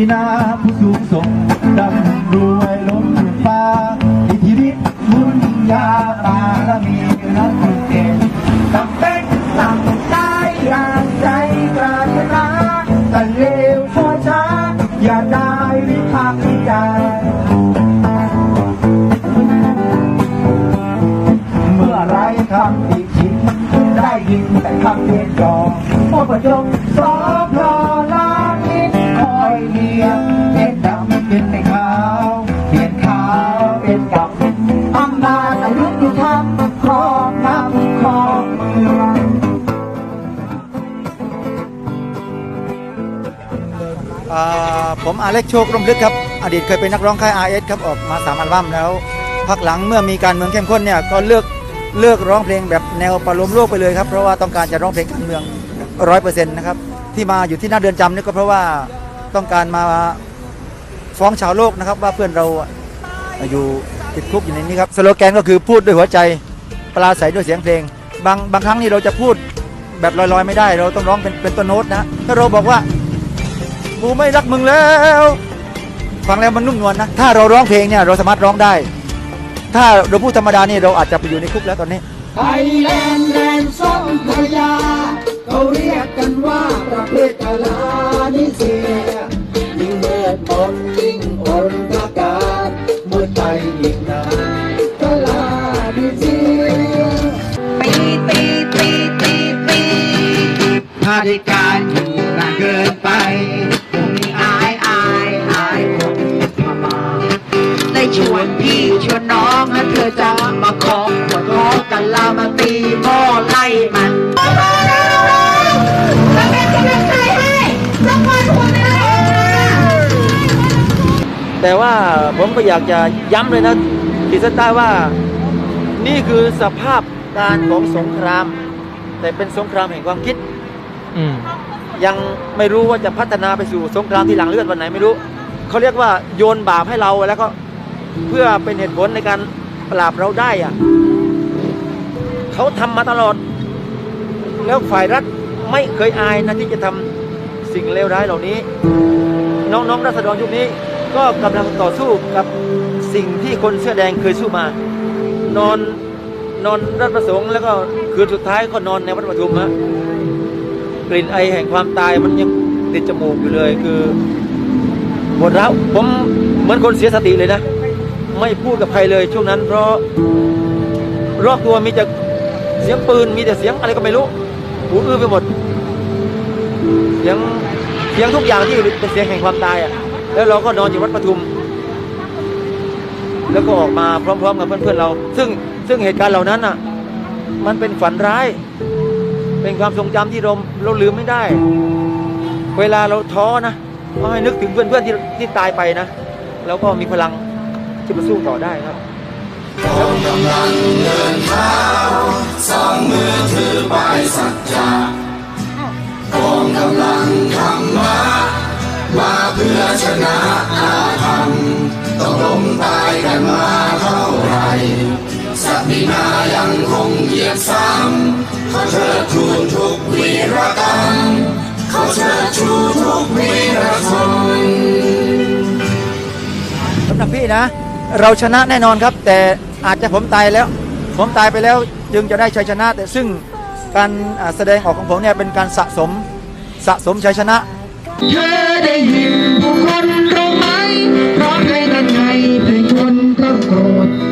ดีนาผู้สูงส่งดำรวยล้นฟ้าอิทธิฤทธิ์บุญญาบารมีนักบุญเก่งตั้งเป็นตั้งใจอยางใจปรารถนาแต่เลวชั่วช้าอย่าได้วิพากษ์วิจารณ์เมื่อไรคำติชินได้ยินแต่คำเรียนยองโอ้ประจง อายุติธรรมครองน้ำครองเมืองผมอาเล็กโชคร่มลึกครับ อดีตเคยเป็นนักร้องค่าย RS ครับออกมาสามอัลบั้มแล้วพักหลังเมื่อมีการเมืองเข้มข้นเนี่ยก็เลือกเลือกร้องเพลงแบบแนวประโลมโลกไปเลยครับเพราะว่าต้องการจะร้องเพลงการเมืองร้อยเปอร์เซ็นต์นะครับที่มาอยู่ที่หน้าเดือนจำนี่ก็เพราะว่าต้องการมาฟ้องชาวโลกนะครับว่าเพื่อนเราอยู่ ติดคุกอยู่ในนี้ครับสโลแกนก็คือพูดด้วยหัวใจปราศัยด้วยเสียงเพลง บางบางครั้งนี่เราจะพูดแบบลอยๆไม่ได้ เราต้องร้องเป็นเป็นตัวโน้ตนะถ้าเราบอกว่ากูไม่รักมึงแล้วฟังแล้วมันนุ่มนวลนะถ้าเราร้องเพลงเนี่ยเราสามารถร้องได้ ถ้าเราพูดธรรมดานี่เราอาจจะไปอยู่ในคุกแล้วตอนนี้ไทยแลนด์แลนด์ส้มพยาเขาเรียกกันว่าประเทศกาลานิเซียยิ่งเมืดมนยิ่งอน ถ้าได้การอยู่นานเกินไปคงมีอายอายอายคนพม่าได้ชวนพี่ชวนน้องให้เธอจะมาขอขวดล้อกันเรามาตีหม้อไล่มันแต่ว่าผมก็อยากจะย้ำเลยนะขีดเส้นใต้ว่านี่คือสภาพการของสงคราม แต่เป็นสงครามแห่งความคิด ยังไม่รู้ว่าจะพัฒนาไปสู่สงครามที่หลังเลือดวันไหนไม่รู้เขาเรียกว่าโยนบาปให้เราแล้วก็เพื่อเป็นเหตุผลในการปราบเราได้อะเขาทำมาตลอด แล้วฝ่ายรัฐไม่เคยอายนะที่จะทำสิ่งเลวร้ายเหล่านี้ น้องๆรัษฎรยุคนี้ ก็กำลังต่อสู้กับสิ่งที่คนเสื้อแดงเคยสู้มา นอนนอนรัฐประสงค์แล้วก็คืนสุดท้ายก็นอนในวัดประทุมฮะ กลิ่นไอแห่งความตายมันยังติดจมูกอยู่เลยคือปวดร้วผมเหมือนคนเสียสติเลยนะ ไม่พูดกับใครเลยช่วงนั้น เพราะรอบตัวมีแต่เสียงปืนมีแต่เสียงอะไรก็ไม่รู้หูอื้อไปหมด เสียงเสียงทุกอย่างที่เป็นเสียงแห่งความตายอะ แล้วเราก็นอนอยู่วัดปทุม แล้วก็ออกมาพร้อมๆกับเพื่อนๆเรา ซึ่งซึ่งเหตุการณ์เหล่านั้นอะ มันเป็นฝันร้าย เป็นความทรงจำที่เราเราลืมไม่ได้ เวลาเราท้อนะก็ให้นึกถึงเพื่อนเพื่อนที่ที่ตายไปนะ แล้วก็มีพลังที่จะสู้ต่อได้ครับกำลังเดินเท้าสองมือถือปลายสัจจะกองกำลังธรรมะมาเพื่อชนะอาธรรมต้องลงตายกันมา บินายังคงเหยียบซ้ำเขาเชิดชูทุกวีรกรรมเขาเชิดชูทุกวีรชนสำหรับพี่นะ เราชนะแน่นอนครับ แต่อาจจะผมตายแล้ว ผมตายไปแล้วจึงจะได้ชัยชนะ แต่ซึ่งการแสดงออกของผมเนี่ยเป็นการสะสมสะสมชัยชนะเธอได้ยินผู้คนร้ไหมเพราะให้กันไงเพลนคนก็โกรธ